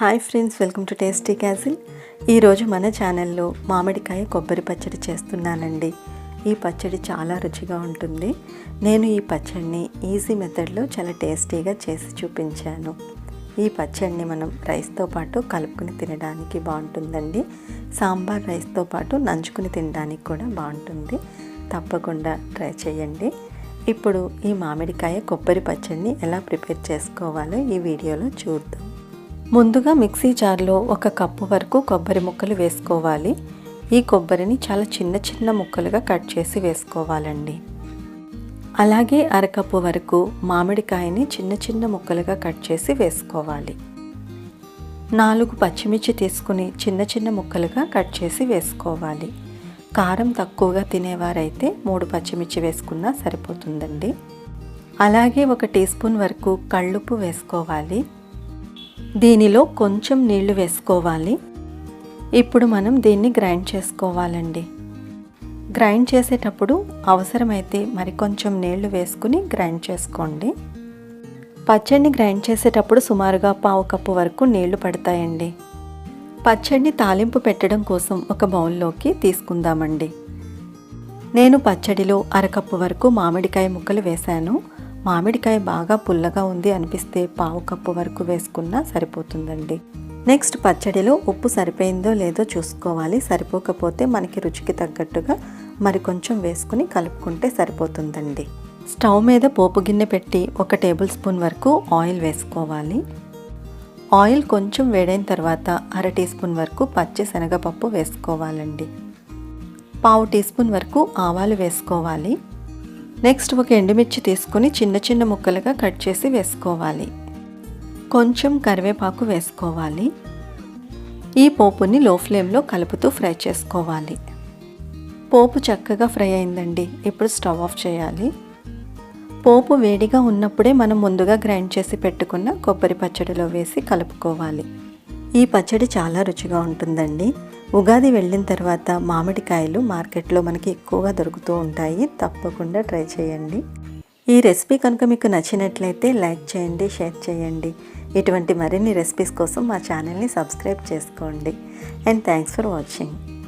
Hi friends welcome to tasty castle ఈరోజు మన ఛానల్లో మామిడికాయ కొబ్బరి పచ్చడి చేస్తున్నానండి. ఈ పచ్చడి చాలా రుచిగా ఉంటుంది. నేను ఈ పచ్చడిని ఈజీ మెథడ్లో చాలా టేస్టీగా చేసి చూపించాను. ఈ పచ్చడిని మనం రైస్తో పాటు కలుపుకుని తినడానికి బాగుంటుందండి. సాంబార్ రైస్తో పాటు నంచుకుని తినడానికి కూడా బాగుంటుంది. తప్పకుండా ట్రై చేయండి. ఇప్పుడు ఈ మామిడికాయ కొబ్బరి పచ్చడిని ఎలా ప్రిపేర్ చేసుకోవాలో ఈ వీడియోలో చూద్దాం. ముందుగా మిక్సీ జార్లో ఒక కప్పు వరకు కొబ్బరి ముక్కలు వేసుకోవాలి. ఈ కొబ్బరిని చాలా చిన్న చిన్న ముక్కలుగా కట్ చేసి వేసుకోవాలండి. అలాగే అరకప్పు వరకు మామిడికాయని చిన్న చిన్న ముక్కలుగా కట్ చేసి వేసుకోవాలి. నాలుగు పచ్చిమిర్చి తీసుకుని చిన్న చిన్న ముక్కలుగా కట్ చేసి వేసుకోవాలి. కారం తక్కువగా తినేవారైతే మూడు పచ్చిమిర్చి వేసుకున్నా సరిపోతుందండి. అలాగే ఒక టీ స్పూన్ వరకు కళ్ళుప్పు వేసుకోవాలి. దీనిలో కొంచెం నీళ్ళు వేసుకోవాలి. ఇప్పుడు మనం దీన్ని గ్రైండ్ చేసుకోవాలండి. గ్రైండ్ చేసేటప్పుడు అవసరమైతే మరి కొంచెం నీళ్ళు వేసుకుని గ్రైండ్ చేసుకోండి. పచ్చడిని గ్రైండ్ చేసేటప్పుడు సుమారుగా పావు కప్పు వరకు నీళ్ళు పడతాయండి. పచ్చడిని తాలింపు పెట్టడం కోసం ఒక బౌల్లోకి తీసుకుందామండి. నేను పచ్చడిలో అరకప్పు వరకు మామిడికాయ ముక్కలు వేశాను. మామిడికాయ బాగా పుల్లగా ఉంది అనిపిస్తే పావు కప్పు వరకు వేసుకున్నా సరిపోతుందండి. నెక్స్ట్ పచ్చడిలో ఉప్పు సరిపోయిందో లేదో చూసుకోవాలి. సరిపోకపోతే మనకి రుచికి తగ్గట్టుగా మరి కొంచెం వేసుకుని కలుపుకుంటే సరిపోతుందండి. స్టవ్ మీద పోపు గిన్నె పెట్టి ఒక టేబుల్ స్పూన్ వరకు ఆయిల్ వేసుకోవాలి. ఆయిల్ కొంచెం వేడైన తర్వాత అర టీ స్పూన్ వరకు పచ్చి శనగపప్పు వేసుకోవాలండి. పావు టీ స్పూన్ వరకు ఆవాలు వేసుకోవాలి. నెక్స్ట్ ఒక ఎండుమిర్చి తీసుకుని చిన్న చిన్న ముక్కలుగా కట్ చేసి వేసుకోవాలి. కొంచెం కరివేపాకు వేసుకోవాలి. ఈ పోపుని లో ఫ్లేమ్లో కలుపుతూ ఫ్రై చేసుకోవాలి. పోపు చక్కగా ఫ్రై అయిందండి. ఇప్పుడు స్టవ్ ఆఫ్ చేయాలి. పోపు వేడిగా ఉన్నప్పుడే మనం ముందుగా గ్రైండ్ చేసి పెట్టుకున్న కొబ్బరి పచ్చడిలో వేసి కలుపుకోవాలి. ఈ పచ్చడి చాలా రుచిగా ఉంటుందండి. ఉగాది వెళ్ళిన తర్వాత మామిడికాయలు మార్కెట్లో మనకి ఎక్కువగా దొరుకుతూ ఉంటాయి. తప్పకుండా ట్రై చేయండి. ఈ రెసిపీ కనుక మీకు నచ్చినట్లయితే లైక్ చేయండి షేర్ చేయండి. ఇటువంటి మరిన్ని రెసిపీస్ కోసం మా ఛానల్ని సబ్స్క్రైబ్ చేసుకోండి. And thanks for watching.